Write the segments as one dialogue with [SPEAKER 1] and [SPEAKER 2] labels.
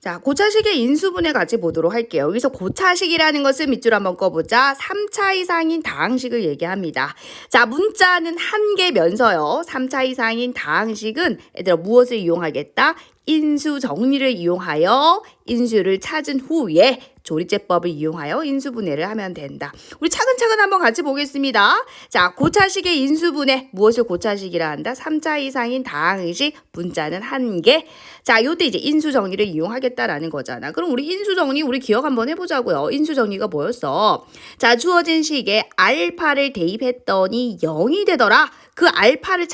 [SPEAKER 1] 자, 고차식의 인수분해 같이 보도록 할게요. 여기서 고차식이라는 것을 밑줄 한번 꺼보자. 3차 이상인 다항식을 얘기합니다. 자, 문자는 한 개면서요. 3차 이상인 다항식은 얘들아 무엇을 이용하겠다? 인수 정리를 이용하여 인수를 찾은 후에 조리제법을 이용하여 인수분해를 하면 된다. 우리 차근차근 한번 같이 보겠습니다. 자, 고차식의 인수분해 무엇을 고차식이라 한다? 3차 이상인 다항식 문자는 한 개. 자, 요때 이제 인수 정리를 이용하겠다라는 거잖아. 그럼 우리 인수 정리 우리 기억 한번 해 보자고요. 인수 정리가 뭐였어? 자, 주어진 식에 알파를 대입했더니 0이 되더라. 그 알파를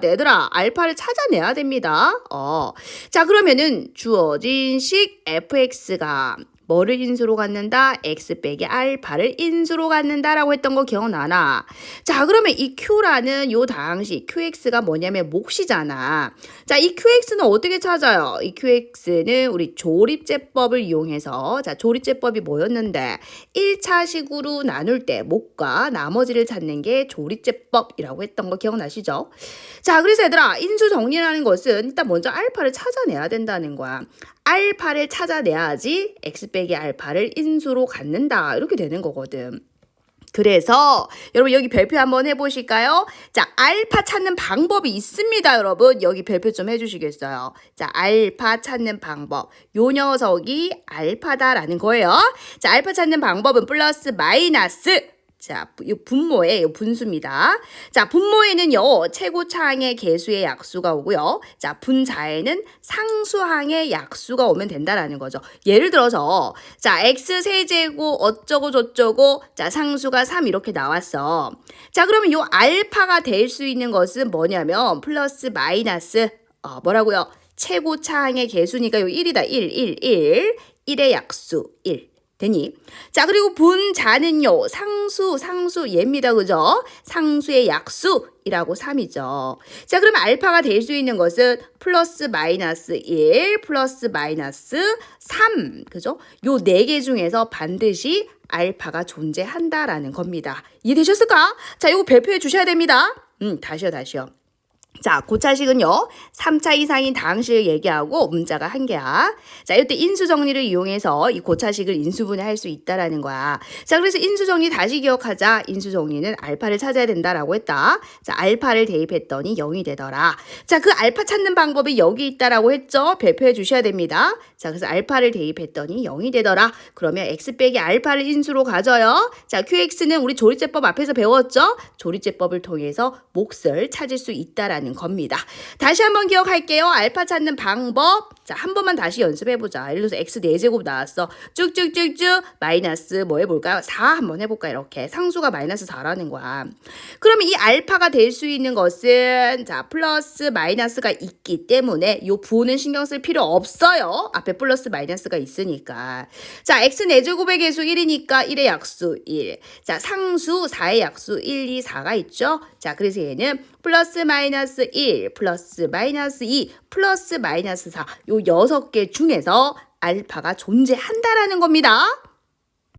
[SPEAKER 1] 돼. 얘들아, 알파를 찾아내야 됩니다. 어. 자, 그러면은 주어진 식 fx가 뭐를 인수로 갖는다? x 빼기 알파를 인수로 갖는다라고 했던 거 기억나나? 자, 그러면 이 q라는 요 다항식 qx가 뭐냐면 몫이잖아. 자, 이 qx는 어떻게 찾아요? 이 qx는 우리 조립제법을 이용해서 자, 조립제법이 뭐였는데 1차식으로 나눌 때 몫과 나머지를 찾는 게 조립제법이라고 했던 거 기억나시죠? 자, 그래서 얘들아, 인수 정리라는 것은 일단 먼저 알파를 찾아내야 된다는 거야. 알파를 찾아내야지 x 빼기 알파를 인수로 갖는다. 이렇게 되는 거거든. 그래서 여러분 여기 별표 한번 해보실까요? 자, 알파 찾는 방법이 있습니다, 여러분. 여기 별표 좀 해주시겠어요? 자, 알파 찾는 방법. 요 녀석이 알파다라는 거예요. 자, 알파 찾는 방법은 플러스 마이너스 자, 이 분모의 이 분수입니다. 자, 분모에는요, 최고차항의 개수의 약수가 오고요. 자, 분자에는 상수항의 약수가 오면 된다라는 거죠. 예를 들어서, 자, x 세제곱 어쩌고 저쩌고, 자, 상수가 3 이렇게 나왔어. 자, 그러면 요 알파가 될 수 있는 것은 뭐냐면, 플러스 마이너스, 어, 뭐라고요? 최고차항의 개수니까 요 1이다. 1, 1, 1. 1의 약수 1. 되니? 자, 그리고 분자는요, 상수, 상수, 얘입니다. 그죠? 상수의 약수이라고 3이죠. 자, 그러면 알파가 될 수 있는 것은 플러스 마이너스 1, 플러스 마이너스 3. 그죠? 요 네 개 중에서 반드시 알파가 존재한다라는 겁니다. 이해되셨을까? 자, 요거 발표해 주셔야 됩니다. 음, 다시요, 다시요. 자, 고차식은요, 3차 이상인 다항식을 얘기하고 문자가 한 개야. 자, 이때 인수 정리를 이용해서 이 고차식을 인수분해할 수 있다라는 거야. 자, 그래서 인수 정리 다시 기억하자. 인수 정리는 알파를 찾아야 된다라고 했다. 자, 알파를 대입했더니 0이 되더라. 자, 그 알파 찾는 방법이 여기 있다라고 했죠. 발표해 주셔야 됩니다. 자, 그래서 알파를 대입했더니 0이 되더라. 그러면 x 빼기 알파를 인수로 가져요. 자, qx는 우리 조리제법 앞에서 배웠죠? 조리제법을 통해서 몫을 찾을 수 있다라는 겁니다. 다시 한번 기억할게요. 알파 찾는 방법. 자, 한 번만 다시 연습해보자. 예를 들어서 x 4제곱 나왔어. 쭉쭉쭉쭉 마이너스 뭐 해볼까요? 4 한번 해볼까 이렇게. 상수가 마이너스 4라는 거야. 그러면 이 알파가 될 수 있는 것은 자, 플러스 마이너스가 있기 때문에 요 부호는 신경 쓸 필요 없어요. 앞에 플러스 마이너스가 있으니까. 자, x 4제곱의 개수 1이니까 1의 약수 1. 자, 상수 4의 약수 1, 2, 4가 있죠? 자, 그래서 얘는 플러스 마이너스 1, 플러스 마이너스 2, 플러스 마이너스 4. 요 여섯 개 중에서 알파가 존재한다라는 겁니다.